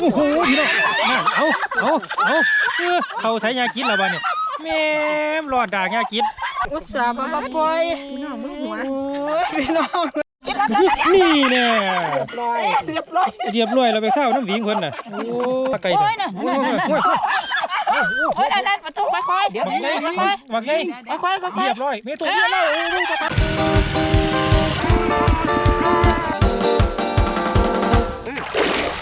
โอ้โหพี่น้องนั่นเอาเอาเอาเออเขาใส่ยากินแล้วบ้านี่แม่มรอดด่างยากินอุตส่าห์มาปล่อยพี่น้องมึงหัวพี่น้องนี่แน่ลอยเรียบร้อยเรียบร้อยเราไปเศร้าน้ำหวิงเพิ่นน่ะโอ้ไก่โอ้เถยน่ะโอ้นั่นยนั่นโอ้ยโอ้ยนั่นนั่นประตูค่อยๆเดี๋ยวบักเดี๋ยวไงค่อยบักไงๆค่อยๆค่อยเรียบร้อยเมตัวเรียบร้อย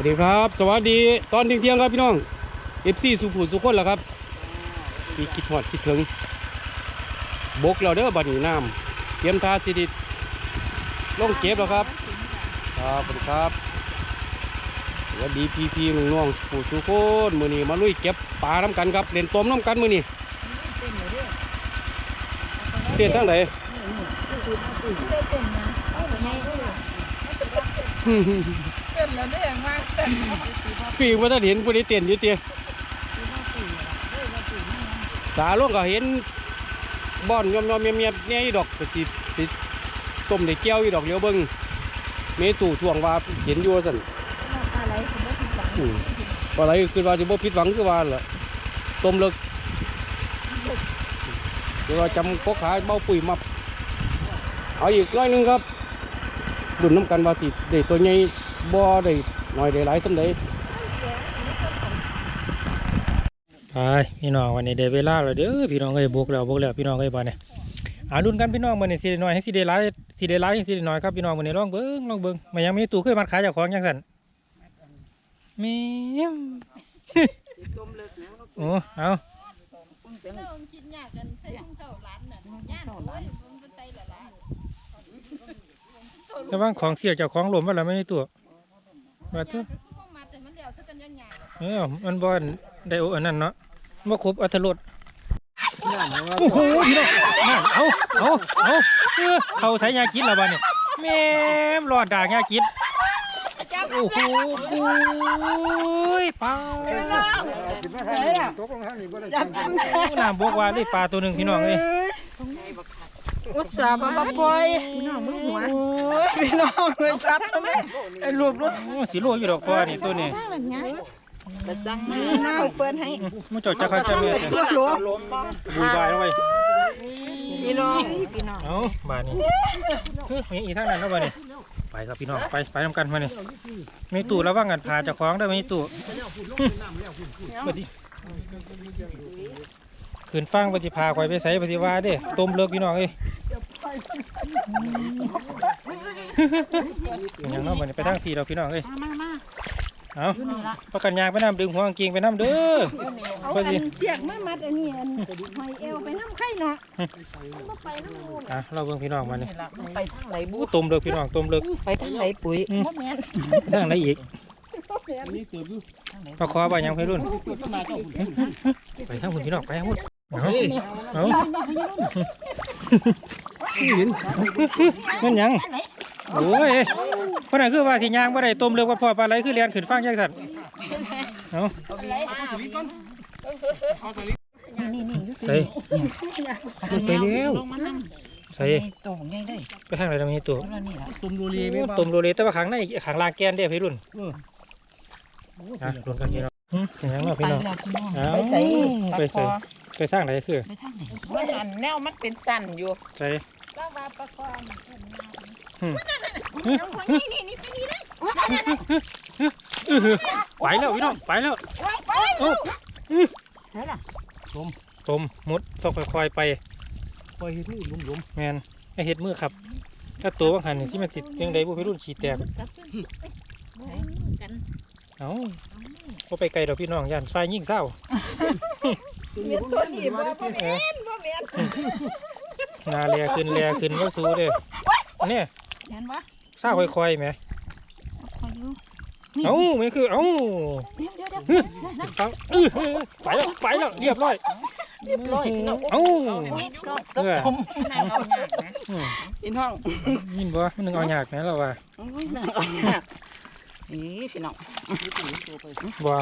วัสดีครับ สวัสดีตอนเที่ยงๆครับพี่น้องเอฟซีสุขุมสุขคนแล้วครับพี่คิดหอดคิดถึงบกเราเด้อบัดนี้น้ำเตรียมทาสิไดิลงเก็บแล้วครับครับสวัสดีครับสวัสดีพี่พี่ๆน้องๆผู้สุขคนมือนี้มาลุยเก็บปลาน้ำกันครับเล่นต้มน้ำกันมือนี้เต้นทั้งไหนเป็น แล้วได้ยังมากเป็นพี่ว่าถ้าเห็นผู้ใดเต้นอยู่เตี้ยสาลงก็เห็นบ่อนยอมยอมเมียบๆเนี่ยดอกก็สิไปต้มได้เกี้ยวอีดอกเลี้ยวเบิ้งเมตู่ทวงว่าเห็นอยู่ว่าสั่นอืมว่าอะไรคือว่าจะบ่ผิดหวังคือว่าล่ะต้มเลิกคือว่าจำกกขายเบ้าปุ๋ยมาเอาอีกร้อยนึงครับดุนน้ำกันว่าสิได้ตัวใหญ่ บ่ได้น้อยได้หลายสำใดไปพี่น้องวันนี้ได้เวลาแล้วเด้อพี่น้องเอ้ยบุกแล้วบุกแล้วพี่น้องเอ้ยบ้านเนี่ยอาดุนกันพี่น้องมันนี่สิได้น้อยให้สิได้หลายสิได้หลายให้สิได้น้อยครับพี่น้องมันนี่ลองเบิ้งลองเบิ้งมันยังมีตู้เคยมัดขายจ้าของยังสั่นมีมโอ้เอาเสียงเจ้าคิดยากกันใส่ถุงเท่าร้านน่ะย่านโอ้ยมันเป็นไตละล้านแต่ว่าของเสียจ้าของหลวมว่าแล้วไม่มีตัว ว่าเถยาอะก็คือว่ามาแต่มันแล้วซะกันยังไงเออมันบอนได้โออันนั้นเนาะบ่ครบอัตรสโอ้โหพี่น้องนั่นเอาเอาเอาเออเขาใส่ยากินแล้วบ้านนี่แม่มรอดด่างยากินโอ้โหปุ้ยปลาตกลงทางนี้บ่ได้น้ำบวกว่าเลยปลาตัวหนึ่งพี่น้องเอ้ย อุตส่าห์มาปล่อยพี่น้องมึงหัวพี่น้องเลยจับทำไมไอ้รวบรถโอ้สีโลอยู่ดอกตัวนี่ตัวนี้ไปสั่งมาน้าเปิดให้มันเจาะจะใครจะเมียรถหลวงบุยบายแล้วไปพี่น้องพี่น้องเอาบานนี้เฮ้ยมีอีกทางนั้นแล้วบานนี้ไปครับพี่น้องไปไปทำกันมานี่มีตู้ระวังกันพาเจ้าของได้ไหมตู้มาดิขืนฟังปฏิพาคอยไปใส่ปฏิวาเด้ต้มเลิกพี่น้องเอ้ย อย่างน้อยมันไปทางทีเราพี่น้องเอ้ยมามาเอาประกันยางไปน้ำดึงหัวกางเกงไปน้ำเด้อเอาก็อัสินเสียกมามัดอันนี้อันหอยเอวไปน้ำไข่เนาะมาไปน้ำมูลอะเราเบิ่งพี่น้องมานี่ไปทางไหนบุอู้ต้มเลิกพี่น้องต้มเลิกไปทางไหนปุ๋ยอืมบ่แม่นทางไหนอีกบ่แม่นมาขอไปยังพี่รุ่น ไปทางคุณพี่น้องไปทางคุณเอาเอามันหยัง โอ้ยคนนั้นคือว่าที่ยางบ่ได้ต้มเลิกวัดพ่อปลาไหลคือเรียนขึ้นฟังจังสั่นเอานี่นี่อยู่ใส่ไปเร็วลงมานั่งใส่โตใหญ่ได้ไปทางไหนตรงนี้ตัวแล้วนี่ล่ะตุ่มโรลีโอ้ไม่บ้าต้มโรเลแต่ว่าขังในขังลางแกนเด้พี่รุ่นเอออะรุ่นกันพี่น้องหึเป็นหยังเนาะไปพี่น้องแล้วพี่น้องเอาไปใส่ไปใส่ไปสร้างไหนคือไปทางไหนว่าหันแนวมันเป็นสั้นอยู่ใส่ก็ว่าประกอบ นี่นี่นี่ไปนี่นะไปแล้วพี่น้องไปแล้วโอ้ใช่ล่ะต้มมุดต้องค่อยๆไปปล่อยเห็ดนี่หลุมแมนให้เห็ดมือครับ ถ้าตัวบางหันนี่ที่มันติดยังไงบุพี่รุ่นฉีดแตกกันเอ้าก็ไปไกลดอกพี่น้องยันไฟยิ่งเศร้าเมียนตัวนี้บ่บ่แม่นบ่แม่นนาเลียขึ้นเลียขึ้นก็สู้เลยเนี่ย เห็นบ่ซาค่อยๆแหมคอยอยู่เอ้าแม่คือเอ้าเดี๋ยวเดี๋ยวเดี๋ยวเอาเออไปแล้วไปแล้วเรียบร้อยเรียบร้อยพี่น้องเอ้าตบผมนั่งเอาหนักนะอืมพี่น้องยินบ่มันนึงเอายากแหมเราว่าอุ้ยนั่งเอาหนักนี่พี่น้องบ่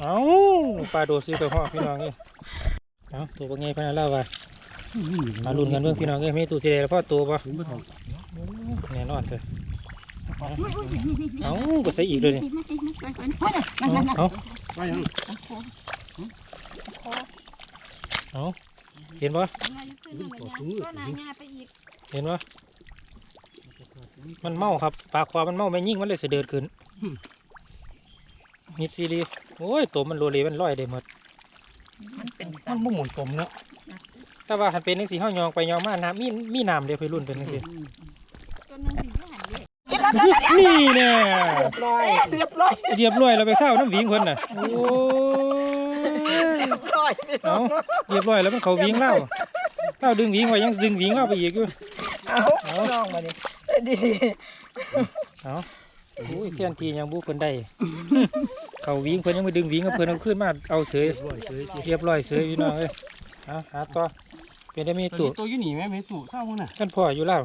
เอ้าปลาโดดซื้อไปพ่อพี่น้องเอ้ยเอ้าตัวบ่ไงพะนะเราว่ามาลุ้นกันเบิ่งพี่น้องเอ้ยมีตู้สิได้แล้วพ่อตัวบ่ แน่นอนเถอะเอ้าก็ใส่อีกเลยนี่เอาเอาไปยังเอาเห็นบ่ก็นายาไปอีกเห็นบ่มันเมาครับปลาความันเมาแม่ยิ่งมันเลยเสะเดิดขึ้นมิดซีรีโอ้ยตัวมันโลเลมันลอยได้หมดมันเป็นมันบ่หมุนตมเนาะแต่ว่าหันเป็นจังซี่เฮายองไปยองมาน้ำมีมีน้ำเดียวไปรุ่นเป็นจังซี่ตัวนึงสิที่หั นเลยนี่แน่เรียบร้อยเรียบร้อยเรียบร้อยเราไปเข้าน้ำหวิงเพิ่นน่ะโอ้ยเรียบร้อยพี่น้เอาองเรียบร้อยแล้วมันเขาหวิงเล่าเล่าดึงหวิงไว้ยังดึงหวิงเล่าไปอีกอยู่เอาน้องมาดิดีเอาอุ้ยเทียนทียังบุเพิ่นได้เขาหวิงเพิ่นยังไม่ดึงหวิงกับเพิ่นเอาขึ้นมาเอาเสยร้อยเฉยเรียบร้อยเสยพี่น้องเอ้ยเอาหาต่อเป็นได้มีตัวตู้ตัวอยู่นี่แม่แม่ตู้เศร้าน่ะท่านพ่ออยู่แล้ว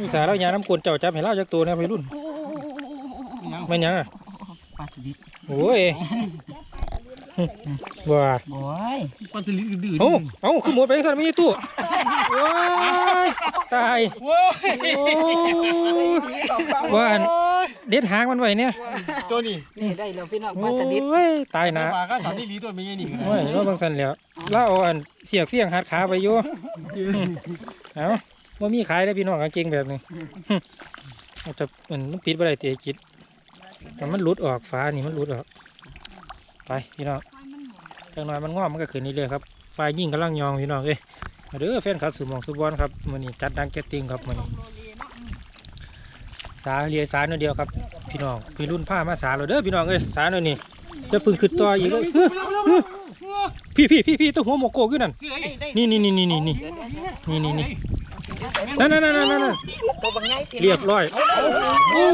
อุตส่าห์เรายาน้ำกลนเจ้าจับให้เล่าจากตัวนะพี่รุ่นยังแม่นยังอะปลาสลิดโอ้ยว้าโอ้ยปลาสลิดดื้อเอ้าเอ้าขึ้นหมดไปสั่นมีตู้ว้ายตายโว้ยโอ้ยว่าอันเด็ดหางมันไว้เนี่ยตัวนี้นี่ได้แล้วพี่น้องโอปลาสลิด้ยตายหนะปลาก็สามที่ลีตัวไม่ใช่นี่โอ้ยว่าบางสันแล้วเล่าเอาอันเสียกเฟี้ยงหัดขาไปอยู่เอ้า ว่ามีขายได้อพี่น้องกางเกงแบบนี้อาจจะมันมันปิดบ่ได้เตะจิตแต่มันหลุดออกฟ้านี่มันหลุดออก ไปพี่น้องจังหน่อยมันงอมมันก็ขึ้นนี่เลยครับไฟยิ่งกำลังยองพี่น้องเอ้ยมาเด้อแฟนคลับสุหมองสุบอลครับมื้อนี้จัดดังแกตติ้งครับมื้อนี้สาเรียสาหน่อยเดียวครับ พี่น้องพี่รุ่นผ้ามาสาเราเด้อพี่น้องเอ้ยสาหน่อยนี่จะพึ่งขึ้นต่ออีกเลยพี่พี่พี่พี่ตัวหัวหมกโกกอยู่นั่นนี่นี่นี่นี่นี่นี่นี่นี่ นั่นนั่นนั่นนั่นเรียบร้อยโอ้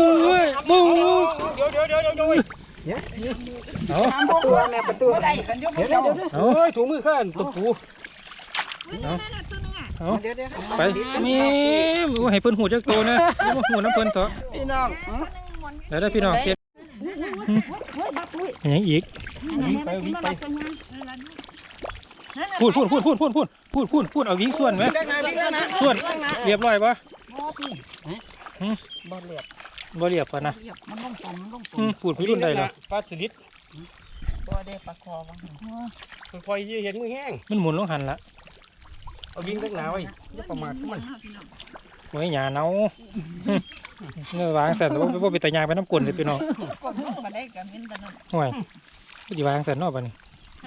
ยโอ้ยเดี๋ยวเดี๋ยวเดี๋ยวเดี๋ยวเอาประตูแม่ประตูไรกันเดี๋ยวเดี๋ยวเอาเฮ้ยถุงมือข้านตัวปูเอาเดี๋ยวเดี๋ยวไปนี่ว่าให้เพิ่นหูจักโตนะมาหูน้ำเพิ่นเถอะพี่น้องเดี๋ยวได้พี่น้องเสียอยังอีกไปวิ่งไปพูดพูดพูดพูดพูดพูด พูดพูดพูดเอาวิ่งส่วนไหมเรื่องนะพี่เรื่องนะส่วนเรียบร้อยปะบ่เรียบบ่เรียบปะนะเรียบมันต้องตรงมันต้องตรอืงมพูดพี่รุ่นได้เหรอปลาสลิดบ่ได้ปลาคอวะค่อยๆเห็นมือแห้งมันหมุนลงหันละเอาวิ่งตั้งหนาไว้อย่าประมาทมันโอ้ยหยาเนาหึเงยวางสันว่าว่าไปแต่ยางไปน้ำกลนเลยพี่น้องก็มาได้กับมินตะนห่วยก็จะวางสันเนอกปะนี่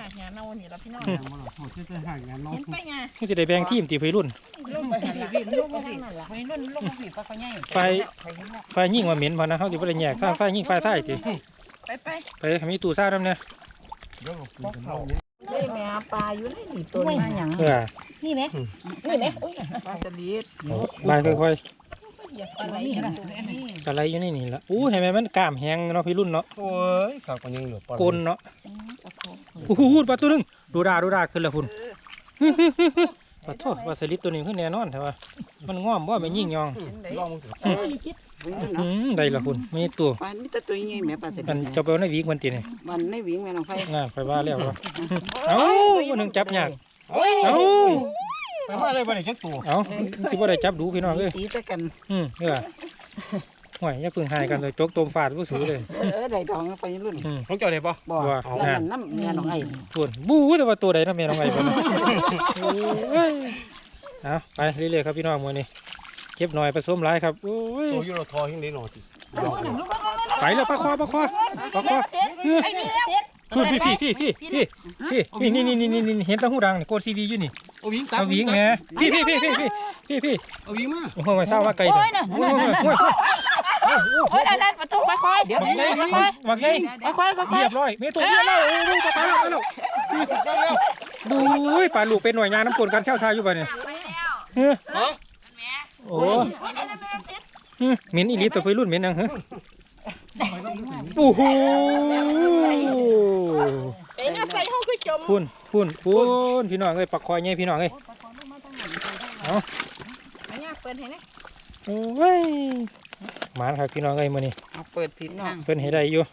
หาหาเนานี่ละพี่น้องโอ้ยจะห่างงานน้องเห็นไปไงก็จะได้แบ่งทีมตีพี่รุ่น ลงไปพี่พี่ลงไปพี่ไม่รุ่นลงไปพี่ปลาเขาใหญ่ไฟไฟยิ่งว่าเหม็นพอนะเขาจะไม่ได้แยกถ้าไฟยิ่งไฟใต้ตีไปไปไปมีตู้ซ่าน้ำเนี่ยเดี๋ยวเราคุยกันเอาได้แม่ปลาอยู่ในนี่ตัวนี้หยังเออนี่ไหมนี่ไหมอุ้ยปลาสลิดบายค่อยเหยียบอะไรกันนี่ๆอะไรอยู่ในี่นี่ละอู้เห็นไหมมันกล้ามแหงเนาะพี่รุ่นเนาะโอ้ยข้าวกันยังเหลือปลาโกนเนาะ อู้หูปลาตัวหนึงดูดาดูดาขึ้นแล้วคุณปลาโทษปลาสลิดตัวนี้ขึ้นแน่นอนแต่ว่ามันง่อมว่าไม่ยิ่งยองลองมึงเถอะอืมได้ละคุณไม่ตัวปลามีแต่ตัวใหญ่แม่ปลาสลิมันดจะไปเอาในวีกมันตีนี่มันไม่วิ่งแม่น้องไฟงานไปว่าแล้ววะเอ้าวันหนึ่งจับยากโอ้ยเอ้าไปมาเลยบ่ได้จักตัวเอ้าสิบ่ได้จับดูพี่น้องเอ้ยตีแต่กันอืมเออ ห่วยอย่าเพึ่งหายกันเลยจกตมฟาดผู้สูเลยเออได้ทองไปรุ่นอืม ของเจ้าได้ปะ บ่ว่าแล้วมันน้ำแม่น้องไอ้ทวนบู๊แต่ว่าตัวใดนะแม่น้องไอ้บ่เนาะโอ้ยเอาไปเรื่อยๆครับพี่น้องมื้อนี้เก็บหน่อยผสมหลายครับโอ้ยตัวยูโรทอยังได้หน่อยสิไปแล้วปลาคอปลาคอปลาคอเออไอ้นี่แล้วพูดพี่พี่พี่พี่พี่พี่นี่นี่นี่นี่นี่เห็นแตะหูดังนี่โกดซีวีอยู่นี่เอาวิ่งตับเอาวิ่งแหมพี่พี่พี่พี่พี่พี่พี่เอาวิ่งมา โอ้โหไม่ทราบว่าไกลเด้อโอ้ยโอ้ย โอ้ยนั่นประตูค่อยๆเดี๋ยวบักเดี๋ไงยวค่อยบักไงๆค่อยๆค่อยเรียบร้อยเมตุเรียบร้อยโอ้ยไปแล้วไปแล้วดูยปลาลูกเป็นหน่วยงานน้ำกลนการเช่าชายอยู่ป่ะเนี่ยเฮ้ยโอ้ฮึเหม็นอีหลีตัวไปรุ่นเหม็นยังฮะโอ้โหเอ็งเอาใส่ห้องคือจมพุ่นพุ่นพุ่นพี่น้องเอ้ยปักคอยไงพี่น้องเอ้ยอันนี้เปิดให้นะโอ้ย หมานครับพี่น้องเอ้ยมื้อนี้เอาเปิดผิดทางเพิ่นให้ได้อยู่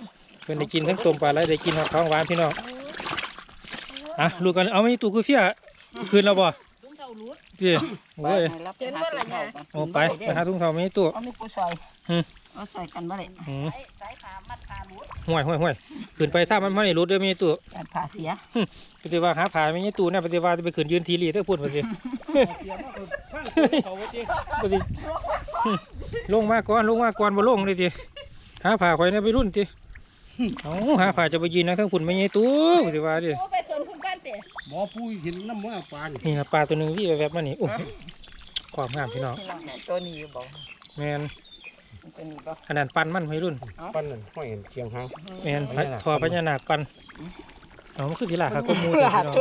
เพิ่นได้กินทั้งต้มปลาไหลได้กินของหวานพี่น้องอะลูกกันเอาไม่ตู้คือเฟี้ยคืนแล้วบ่พี่โอ้ยเห็นว่าอะไรเนี่ยโอ้ไปไปหาถุงเท้าไม่ตู้เอาไม่ปูใส่อืมเอาใส่กันบ่ได้อืมสายขามัดขาหลุด ห่วยห่วยห่วยขึ้นไปถ้ามันไม่ได้รู้เด้อไม่ตู้การผ่าเสียปฏิว่าหาผาไม่ตู้เนี่ยปฏิว่าจะไปขึ้นยืนทีรีเด้อพูดมาสิปฏิลงมาก่อนลงมาก่อนบ่ลงเลยทีหาผาข่อยเนี่ยไปรุ่นทีเอาหาผาจะไปยืนนะทั้งพุ่นไม่ใช่ตู้ปฏิว่าดิโอ้ไปสวนคุณกันเตะหมอผู้เห็นน้ำมันปลานี่นี่นะปลาตัวหนึ่งวิ่งแบบมานี่โอ้ยความงามพี่น้องตัวนี้บอกแมน ตัวนี้บอกขนาดปันมันไม่รุ่นปั้นนั่นห้อยเห็นเคียงหาง แมนทอพญานาคปันเอามันคือสิลาค่ะก็มูเถอะพี่น้อง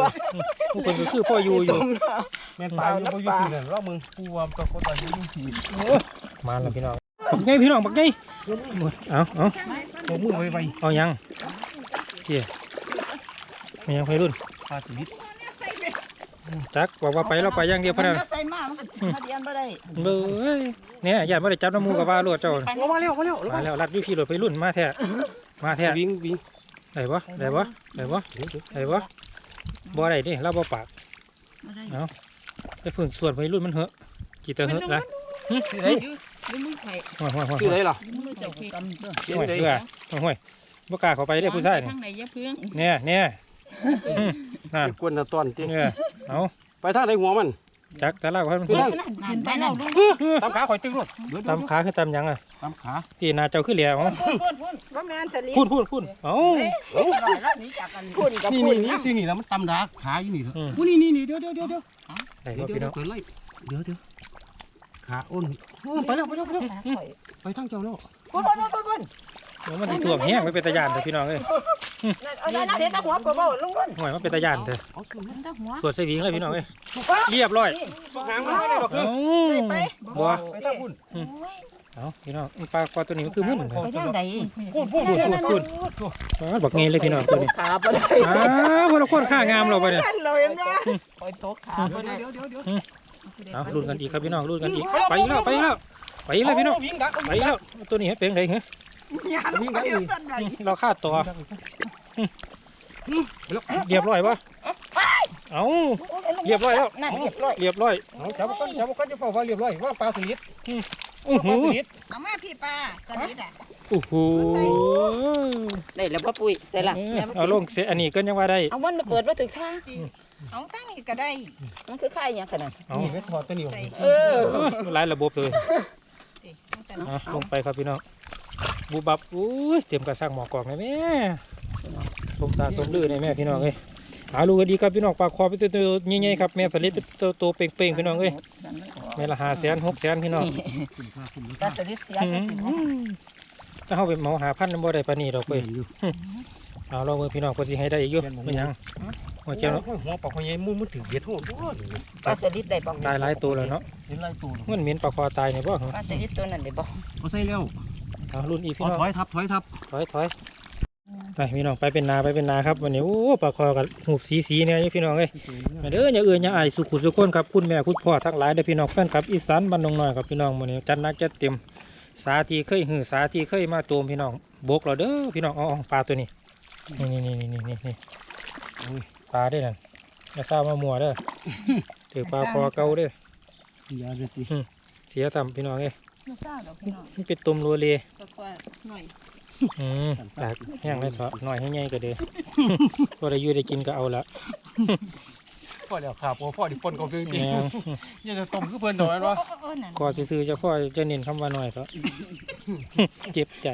ทุกคนก็คือพ่ออยู่อยู่แม่นปลาอยู่บ่อยู่ซื่อนั่นรอบมึงปูว่าตะโกนตะอยู่ที่มาแล้วพี่น้องบักไงพี่น้องบักไงเอาเอาบ่มือไว้ไว้เอายังเกี่ยมียังไปรุ่นปลาสลิด จักบอกว่าไปเราไปอย่างเดียวพะนันใส่มามันก็สิมาเดียนบ่ได้เบ้ยเนี่ยอย่าไม่ได้จับน้ำมูกับว่าลวดเจ้ามาเร็วมาเร็วมาแล้วรัดวิธีรถไปรุ่นมาแท้มาแท้วิ่งวิ่งได้บ่ได้บ่ได้บ่ได้บ่บ่ได้ดิเราบ่ปากบ่ได้เอาจะพึ่งส่วนไปรุ่นมันเหอะกี่เตอเหอะละที่ไหนดูมือไข่ห่วยห่วยห่วยที่ไหนล่ะมือเจ้าคือกันเด้อที่ห่วยไหนเพื่อห่วยบ่กล้าเข้าไปเด้อผู้ชายนี่ทางไหนยะเพื่องเนี่ยเนี่ย อืมนั่นกวนตะตอนติเนี่ยเอาไปทางไหนหัวมันจักแต่เราให้มันไปนั่งนั่นไปแล้วลูกตามขาข่อยตึงรถเดี๋ยวตำขาคือตำหยังอะตามขาที่นาเจ้าคือเหลียวว่าแม่นจะลีพูดพูดพูดเอ้าลอยแล้วนี่จากกันพุ่นกับนี่พุ่นนี่นี่สินี่แล้วมันตำดาขาอยู่นี่อืมนี่นี่นี่เดี๋ยวเดี๋ยวเดี๋ยวเดี๋ยวได้เดี๋บ่ยวพี่น้องเกิดไรเดี๋ยวเดี๋ยวขาอ้นไปแล้วไปแล้วไปแล้วไปทางเจ้าแล้วพุ่นพุ่นพุ่นพุ่นเดี๋ยวมันสิถ่วงแห้งไปเป็นตะยานเถอะพี่น้องเอ้ย เอาได้นะเดี๋ยวตาหัวปลาเบ้าลุงพุ่นห่วยมันเป็นตะยานเถอะเอาสิตาหัวสวดใส่หวิงเลยพี่น้องเอ้ยเรียบร้อยหางมันไม่ได้หรอกเอ้าไปบ่ไปทางพุ่นเอาพี่น้องปลาคอตัวนี้มันคือมุ่นเถอะไปทางใดพูดพูดพูดพูดพูดปลาบักเงยเลยพี่น้องตัวนี้ขาบ่ได้อ้าวพวกเราโคตรข้างามเราไปเนี่ยนั่นเลยนะคอยตกขาบ่ได้เดี๋ยวเดี๋ยวเดี๋ยวเอาลุ้นกันอีกครับพี่น้องลุ้นกันอีกไปอีกแล้วไปอีกแล้วไปอีกแล้วพี่น้องวิ่งดักไปอีกแล้วตัวนี้ให้เป็นไงเหรออ ย่าลงไปอยู่ต้นไหนเราคาดต่อเรียบร้อยปะเอาเรียบร้อยแล้วนั่นเรียบร้อยเรียบร้อยเอาจับกันจับกันจะฟ้าเรียบร้อยว่าปลาสลิดโอ้โหปลาสลิดเอามาพี่ป้าสนิทอะโอ้โหได้แล้วพ่อปุ้ยเสร็จละเออเอาลงเสียอันนี้ก็ยังว่าได้เอามันมาเปิดว่าถึงท่าเอาตั้งนี่ก็ได้ มันคือค่ายอย่างขนาดเอานี่ไปถอดตัวนี้ออกเออหลายระบบเลยเอาลงไปครับพี่น้อง บูบับอุ้ยเตรียมกระสังหมอกอกเลยแม่สมสารสมลือในแม่พี่น้องเอ้ยหาลูกดีครับพี่น้องปลาคอไปตัวตัวใหญ่ๆครับแม่สลิดตัวโตเป่งๆพี่น้องเอ้ยแม่ละห้าแสนหกแสนพี่น้องปลาสลิดเสียอืไปมถึงถ้าเขาเป็นหมอหาพันธุ์บ่ได้ปานนี้ดอกเว้ยเอาลองเบิ่งพี่น้องเพิ่นสิให้ได้อีกอยู่เป็นหยังหัวเจ้าเนาะหัวปลาคนใหญ่มุ้มันถือเบ็ดหัวปลาสลิดได้บ่ตายหลายตัวแล้วเนาะเห็นไรตัวมันเหม็นปลาคอตายนี่บ่ปลาสลิดตัวนั้นได้บ่เขาใส่เร็ว เอารุ่นอีกพี่ถน้องอยทับถอยทับถอยถอยไปพี่น้องไปเป็นนาไปเป็นนาครับวันนี้โอ้ปลาคอกับหูบสีสีเนี่ยอยู่พี่น้องเอ้ยมาเด้ออย่าเอื่นอย่าอายสุขุสุขคนครับคุณแม่คุณพ่อทั้งหลายเด้อพี่น้องแฟนครับอีสานบ้านดงน้อยครับพี่น้องมื้อนี้จัดหนักจัดเต็มสาธีเคยหือสาธีเคยมาโจมพี่น้องบกเราเด้อพี่น้องเอ๋อาปลาตัวนี้นี่นี่นี่นี่นี่นี่ปลาได้อนั่นอย่าเศร้ามามัวเด้อถือปลาคอเก่าเด้อยาเลยทีเสียทำพี่น้องเอ้ยไม่ทราบดอกพี่น้องมันเป็นตุ่มรัวเลก็ว่า หน่อยอืมปากแห้งเลยเถอะหน่อยให้ใหญ่ก็เด้อพอได้อยู่ได้กินก็เอาละพ่อเดี๋ยวขาพ่อพ่อดิปนกับเพื่อนแม่งยังจะต้มคือเพื่อนดอกนั่นวะเออนั่นก็ซื้อๆเจะพ่อจะเน้นคำว่าหน่อยเถอะเจ็บใจ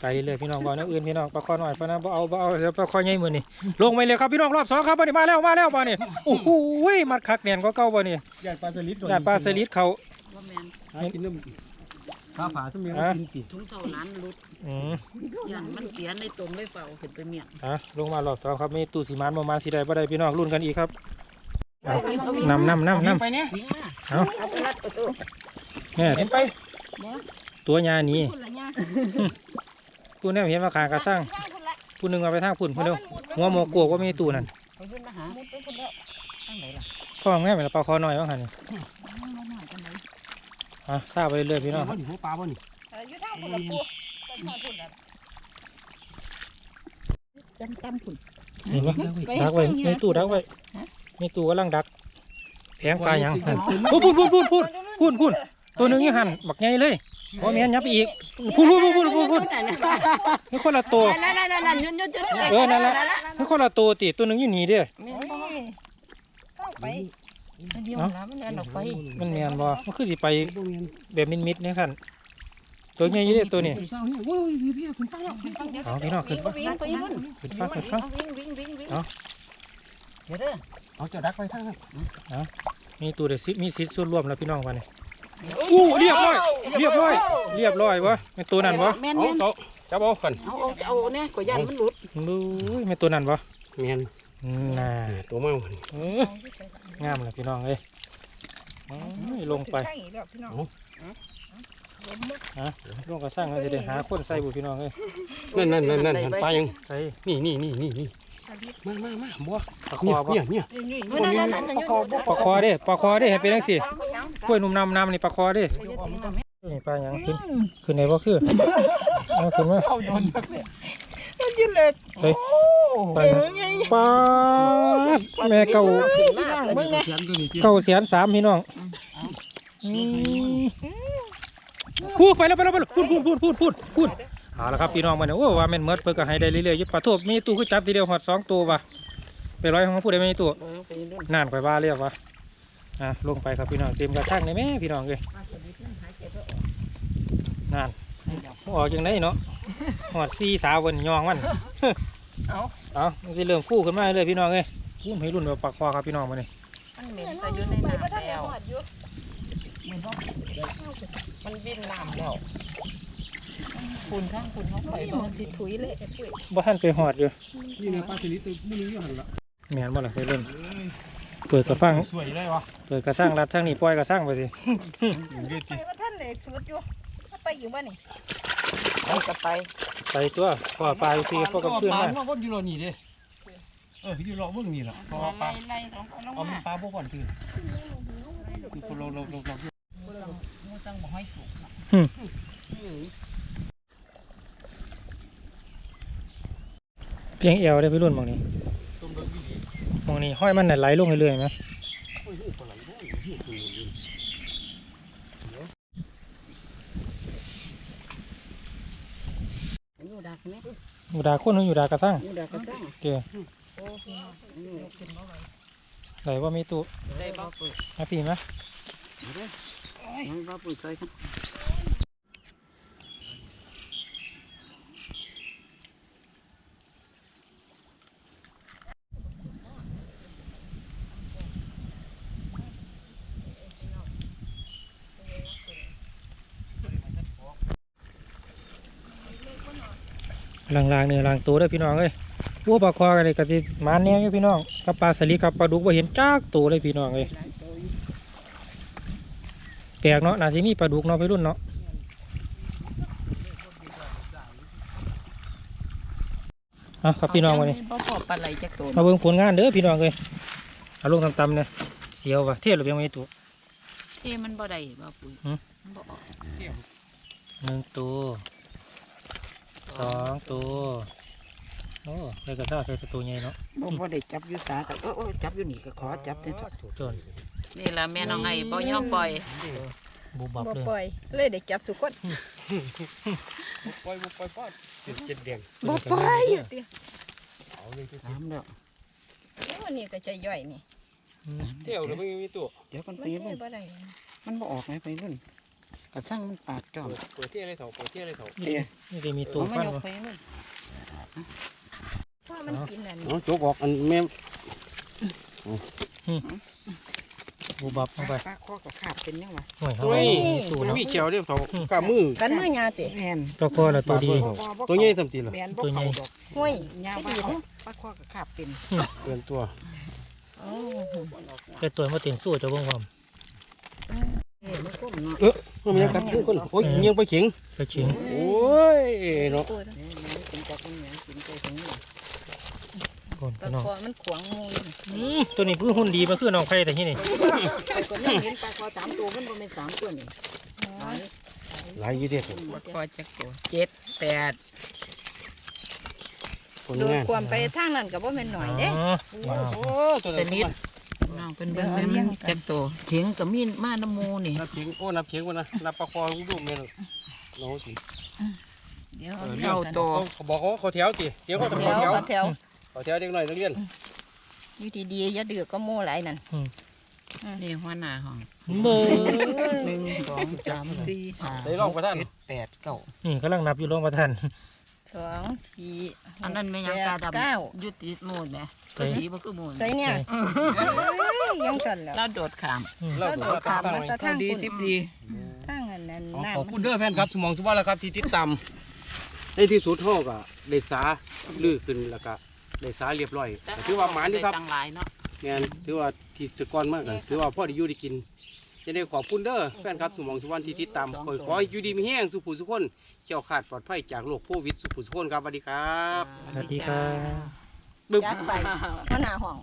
ไปเรื่อยๆพี่น้องบ่อนะอื่นพี่น้องปลาคอหน่อยปลานะบ่เอาบ่เอาเดี๋ยวปลาคอใหญ่มือนี่ลงไปเลยครับพี่น้องรอบสองครับบ่นี่มาแล้วมาแล้วบ่นี่โอ้โหมัดคักแน่นก็เก่าบ่นี่ยายปลาสลิดญาติปลาสลิดเขา ข้าวผาสมิงกินปีถุงเท่าล้านรุดอืมอย่างมันเสียในตมได้เฝ้าขึ้นไปเมียงอะลงมารอบสองครับมีตู้สีมันมามาสีใดบ่ได้พี่น้องรุ่นกันอีกครับเอานำนำนำนำไปเนี่ยเอาเอาไปรัดประตูแม่เห็นไปตัวยานี้คุณละเนี่ยผู้นี้เห็นว่าขางกระสร้างผู้หนึงเอาไปทางพุ่นผู้เดียวหัวโมโกกว่ามีตู้นั่นไปขึ้นมาหามุดไปคนแล้วทางไหนล่ะข้อง่ายเหมือนปลาคอน้อยว่าหันนี่ มาหน่อยกันไหน อะทราบไปเรื่อยๆพี่น้องบ่นี่ให้ปลาบ่นี่อยู่ทางคนละปูไปทางคนละจำจำคุณเห็นปะดักไว้ในตู้ดักไว้ในตู้กำลังดักแผงปลาหยังนั่นพูดพูดพูดพูดพูด พูดพูด ตัวหนึงยี่หันบักใหญ่เลยพอเมียนยับไปอีกพูดพูดพูดพูดพูดพูดนี่คนละตัว นั่นนั่นนั่นนั่นยุ่นยุ่นยุ่นเออนั่นแหละ นี่คนละตัวติตัวหนึงอยู่นี่เด้อ แม่นบ่ต้องไป เดียวนะมันเดินออกไปมันเมียนบ่มันคือสิไปบ่แม่นแบบมิดๆนี่สั่นตัวใหญ่อยู่เด้อตัวนี้ไอ้เจ้านี่โอ้ยพี่พี่ขึ้นฟังแล้วขึ้นฟังเอาพี่น้องขึ้นฟังวิ่งไปวิ่งขึ้นฟังขึ้นฟังวิ่งวิ่งวิ่งวิ่งเอาเดี๋ยวเด้อเอาเจ้าดักไปทางนั้นมีตัวเด็ดสิมีสิทธิ์ส่วนรวมแล้วพี่น้องมาเนี่ยอู้เรียบร้อยเรียบร้อยเรียบร้อยวะเป็นตัวนั้นวะแม่นเอาแม่นเจ้าจับเอากันเอาเอาเอาเนี่ยก็ยันมันหลุดดูเป็นตัวนั้นวะแม่นน่าตัวมาบ่นี่เออ งามเลยพี่น้องเอ้ยโอ้ยลงไปลงกระสร้างเราจะได้หาคนใส่บุพี่น้องเอ้ยนั่นนั่นนั่นนั่นหันปลายังใส่นี่นี่นี่นี่นี่มามามาบ่ปลาคเนี่อยบ่เนี่ยเนี่ยนั่นนั่นนั่นนั่นปลาคอเด้ปลาคอเด้เห็นเป็นจังซี่กล้วยหนุ่มน้ำน้ำนี่ปลาคอเด้นี่ปลาหยังขึ้นขึ้นไหนบ่คือเอาขึ้นมามันยืนเลยเฮ้ย ปลาหยังปลาดแม่เก่ามึงเนี่ยเขียนตัวนี้เก้าแสนสามพี่น้องพูดไปแล้วไปแล้วไปแล้วพูดพูดพูดพูดพูดพูดเอาละครับพี่น้องมาเนี่ยโอ้ว่าแม่นเมิดเพิ่นก็ให้ได้เรื่อยๆอยึดปลาทูบมีตู้คือจับทีเดียวหอดสองตัวว่ะไปร้อยของผู้ใดไม่มีตู้นานข่อยบ้าเรียกว่ะอะลงไปครับพี่น้องเต็มกระชังเลยแม่พี่น้องเลยนานออกยังไงเนาะหอดซีสาววันยองมัน เอาเอามันจะเริ่มฟูขึ้นมาเลยพี่น้องเลยพุ่มให้รุ่นแบบปากคอครับพี่น้องมาเนี่ยมันเหม็นไปอยู่ในน้ำแล้วมันบินน้ำแล้วคุณข้างคุณเขาไปบ่สิถุยเลยถุยบ่ท่านไปหอดอยู่นี่เนี่ยปลาชนิดตัวมื้อนี้อยู่หั่นล่ะแม่นบ่ล่ะไปเล่นเปิดกระฟังสวยเลยวะเปิดกระสร้างรัดทั้งนี้ปล่อยกระสร้างไปสิเด็ดไปว่าท่านเลยสุดอยู่ ไปอยู่บ้านนี่ไปก็ไปไปตัวพ่อปลาซีพวกกับเพื่อนปลามาว่าบ่อยู่รอนี่เด้เอออยู่รอเบิ่งนี่ล่ะเพราะว่าปลาไล่ของเขาลงเอามันมาปลาบ่ก่อนตื่นสิคนเราเราเราเรามูจังบ่ให้ถูกเพียงเอวได้พี่รุ่นหมองนี้ต้มเบิ่งวิธีหมองนี้ห้อยมันน่ะไหลลงเรื่อยๆไหม โอ้ยปลาไหลโอ้ยโอ้ย อยู่ดักนี่ อยู่ดาคนหรืออยู่ดากระสร้างอยู่ดักก็ตั้งเกี่ยไหลว่ามีตู้ได้บ่ปุ๋ยมาพี่ไหมมันบ่ปุ๋ยใส่กัน ลางๆเนี่ยลางตัวได้อพี่น้องเอ้ยวัวปลาคอกันเลยกับที่มาแนวอยู่พี่น้องกับปลาสลิดกับปลาดุกว่าเห็นจ้ากตัวเลยพี่น้องเอ้ยแปลกเนาะน่าสิมีปลาดุกเนาะพี่รุ่นเนาะอะครับพี่น้องวันนี้บ่พอปลาไหลจักตัวมาเบิ่งผลงานเด้อพี่น้องเลยเอาลงตำๆเนี่ยเสียวว่ะเทียบหรือเปล่าไม่ตัวเอ้มันบ่ได้บ่ปุ๋ยหืมมันบ่ออกหนึ่งตัว สองตัว โอ้เลยกระซ่าใส่ตัวใหญ่เนาะบ่บ่ได้จับอยู่สาแต่โอ้จับอยู่นี่ก็ขอจับเถอะถูกจนนี่ล่ะแม่น้องไงบ่ยอมปล่อยบุบบับบ่เลยปล่อยเลยได้จับสุกคนปล่อยบ่ปล่อยปล่อยเจ็ดเจ็ดแดงบ่ปล่อยอยู่ติเอาเลยเน้ำแล้ววันนี้ก็จะย่อยนี่อืมที่ยวแล้วไม่มีตัวเดี๋ยวมันมัไปนรุ่ได้นบ่ได้มันบ่ออกไหมไปรุ่น กระสั่งมันปาดจอมเปิดเปิดที่อะไรเถอะเปิดที่อะไรเถอะเดี๋ยวนี่ได้มีตัวเอามาฟันยกวะไปรุ่นถ้ามันกินอันนี้เอาจกออกอันแม่บุบบับลงไปปลาคอกับขาบเป็นยังวะห่วยเขาโอ้ยมีสูตรเนาะมีเขียวเด้อเถอะกล้ามือกันมือยาติแม่นตัวคอละตัวดีตัวใหญ่สำตีล่ะแม่นบ่ตัวใหญ่เข้าดอกห้วยยาวว่าเอาปลาคอกับขาบเป็นเกินตัวโอ้แต่ตัวมาเต็มสู้จะเบิ่งความ เออมันยังกัดขึ้นคนโอ้ยยังไปเข็งไปเฉียงโอ้ยเนาะก่อนปลาพี่น้องคอมันขวางงูอืมตัวนี้คือหุ่นดีมันคือน้องไผ่แต่ที่นี่ก็ยังเห็นปลาคอสามตัวมันบ่เป็นสามตัวนี่หลายยี่เด็ดพอจักตัวเจ็ดแปดดูความไปทางนั้นก็บ่แม่นหน่อยเด้อ๋อว้าวโอ้ตัวนี้ นิทน้องเป็นเบิ่งเป็นจักตัวเถียงกับมีมาน้ำมูนี่นับเข็งโอ้นับเข็งวะนะนับปลาคอลูกเมียน้องสิเดี๋ยวเออเจ้าตัวเขาบอกเขาเขาแถวสิเสียงเขาจะแถเขาวแถวแถวเขาแถวเด็กหน่อยนักเรียนอยู่ดีๆอย่าดื้อก็โม่หลายนั่นนี่หัวหน้าห้องเบอร์หนึ่งสองสามสี่ห้าได้ลองประท่านเจ็ดแปดเก้านี่กำลังนับอยู่โรงประทานสองสี่อันนั้นไม่ยังตาดเก้าำยุติโมดแหม ก็สีบ่คือโมดใส่เนี่ยเอ้ยยังกันแล้วเราโดดขามเราแล้วโดดขามมาแตะทางดีคุณสิบดีทางอันนั้นขอน้ขอบคุณเด้อแฟนครับ สมองสุภาพแล้วครับที่ติดตามในที่สุดเฮาก็ได้สาลื้อขึ้นแล้วก็ได้สาเรียบร้อยก็ถือว่าหมานอยู่ครับ ตั้งหลายเนาะแม่นถือว่าที่แตะกอนมากเลยถือว่าพ่อได้อยู่ได้กินจะได้ขอบคุณเด้อแฟนครับสมองสุวรรณที่ติดตามขอให้ขอให้อยู่ดีมีแห้งสุขสุขคนเจ้าขาดปลอดภัยจากโรคโควิดสุขสุขคนครับสวัสดีครับ สวัสดีครับบึ้ มำจัดไปหัวหน้าห้อง